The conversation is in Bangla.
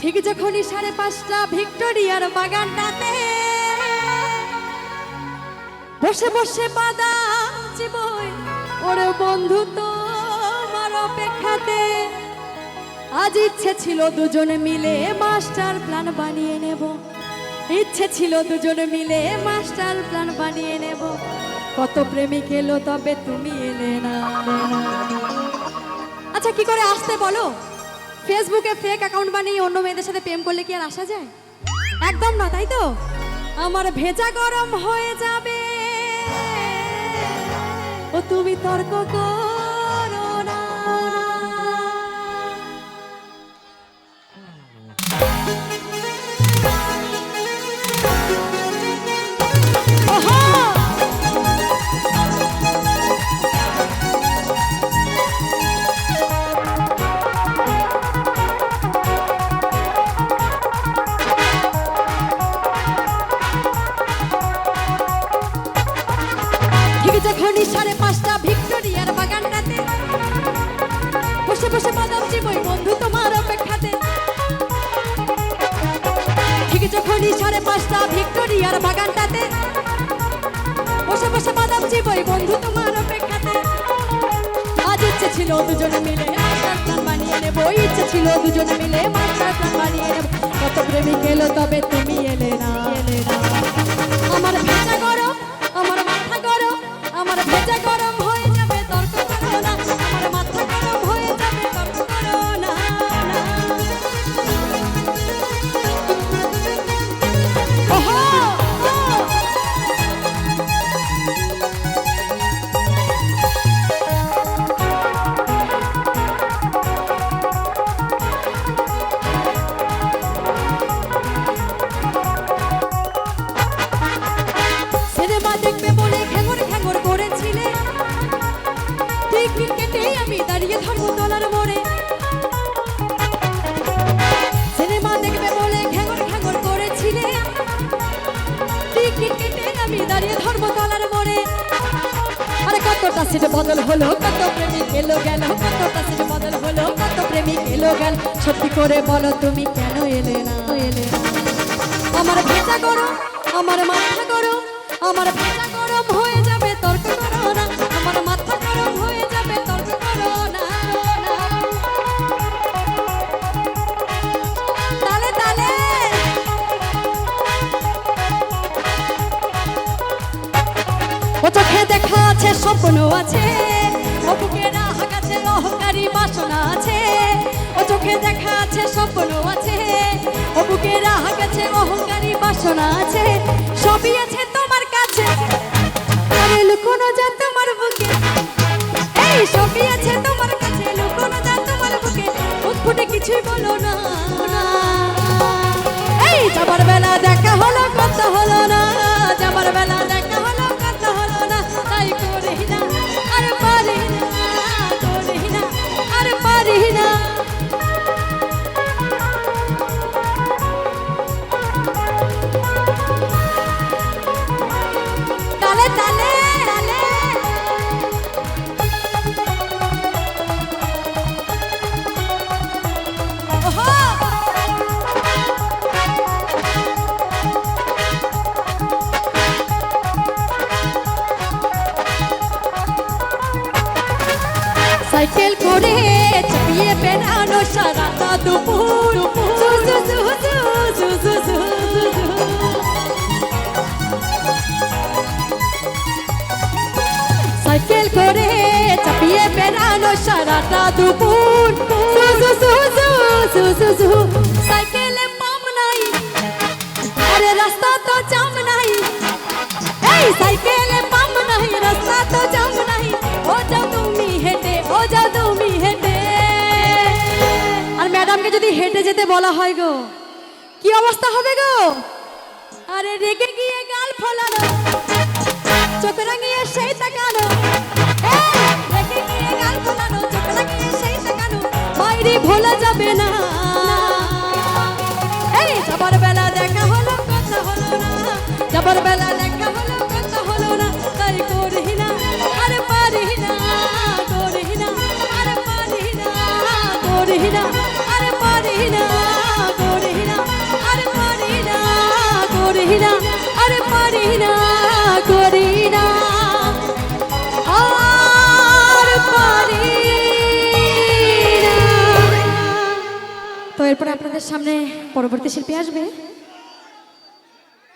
ঠিক যখনই সাড়ে পাঁচটা ভিক্টোরিয়ার বাগানটাতে বসে বসে বাদাম চিবই ওরে বন্ধু তোমার অপেক্ষাতে। আজ ইচ্ছে ছিল দুজনে মিলে মাস্টার প্ল্যান বানিয়ে নেব। ইচ্ছে ছিল দুজনে মিলে মাস্টার প্ল্যান বানিয়ে নেব। কত প্রেমিক এলো তবে তুমি এলে না। আচ্ছা কি করে আসতে বলো? ফেসবুকে ফেক অ্যাকাউন্ট বানিয়ে অন্য মেয়েদের সাথে প্রেম করলে কি আর আসা যায়? একদম না, তাই তো? আমার ভেজা গরম হয়ে যাবে। ও তুমি তর্ক করো। বাদাম বন্ধু তোমার অপেক্ষাতে? আজ ইচ্ছে ছিল দুজনে মিলে মাস্টার বানিয়ে নেব, ইচ্ছে ছিল দুজনে মিলে মাস্টার বানিয়ে নেব। কত প্রেমিক এলো তবে তুমি টিকিট কেটে আমি দাঁড়িয়ে থাকব তলার মোড়ে। সিনেমা দেখবে বলে ঘ্যাঙর ঘ্যাঙর করেছিলে। টিকিট কেটে আমি দাঁড়িয়ে ধরবো তলার আরে কতটা সিট বদল হলো, কত প্রেমিক এলো গেল কতটা সিট বদল হলো, কত প্রেমিক এলো গেল সত্যি করে বলো তুমি কেন এলে না? এলে আমার ভেজা গরম আমার মাথা গরম আমার ভেজা চোখে দেখা আছে স্বপ্ন আছে। ও বুকে রাগ আছে অহংকারী বাসনা আছে। ও চোখে দেখা আছে স্বপ্ন আছে। ও বুকে রাগ আছে অহংকারী বাসনা আছে। সবই আছে তোমার কাছে। আরে লুকোনো যা তোমার বুকে। এই, সবই আছে তোমার কাছে। লুকোনো যা তোমার বুকে। বলো না। এই বেলা দেখা হলো কথা হলো। সাইকেল করে চাপিয়ে বেড়ানো সারাটা দুপুর সাইকেল করে চাপিয়ে বেড়ানো সারাটা দুপুর সাইকেলে পাম নাই আরে রাস্তা তো জাম নাই এই সাইকেল যদি হেঁটে যেতে বলা হয় গো, কি অবস্থা হবে গো? আরে রেগে গিয়ে গাল ফলানো চোখ রাঙিয়ে সেই তাকানো গিয়ে সেই তাকানো বাইরে ভোলা যাবে না। এই বেলা দেখা হলো, কথা হলো না। যাবার বেলা আপনাদের সামনে পরবর্তী শিল্পী আসবে।